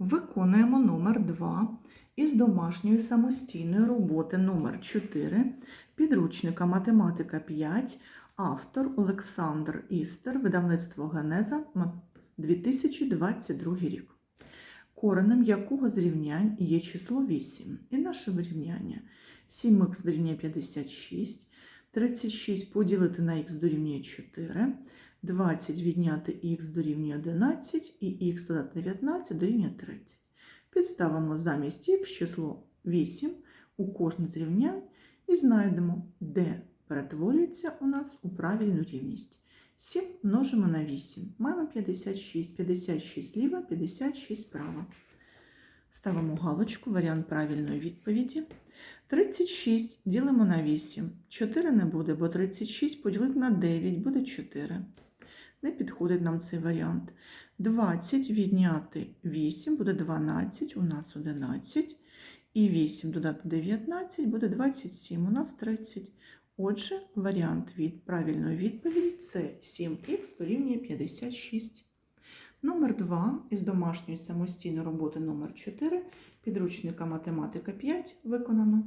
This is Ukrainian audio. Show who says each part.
Speaker 1: Виконуємо номер 2 із домашньої самостійної роботи номер 4 підручника Математика 5, автор Олександр Істер, видавництво Генеза, 2022 рік. Коренем якого з рівнянь є число 8. І наше вирівняння. 7х дорівнює 56, 36 поділити на х дорівнює 4, 20 відняти х дорівнює 11 і х додати 19 дорівнює 30. Підставимо замість х число 8 у кожне з і знайдемо, де перетворюється у нас у правильну рівність. 7 множимо на 8. Маємо 56. 56 зліва, 56 справа. Ставимо галочку, варіант правильної відповіді. 36 ділимо на 8. 4 не буде, бо 36 поділити на 9 буде 4. Не підходить нам цей варіант. 20 відняти 8 буде 12, у нас 11. І 8 додати 19 буде 27, у нас 30. Отже, варіант від правильної відповіді це 7х дорівнює 56. Номер 2 із домашньої самостійної роботи номер 4 підручника математика 5 виконано.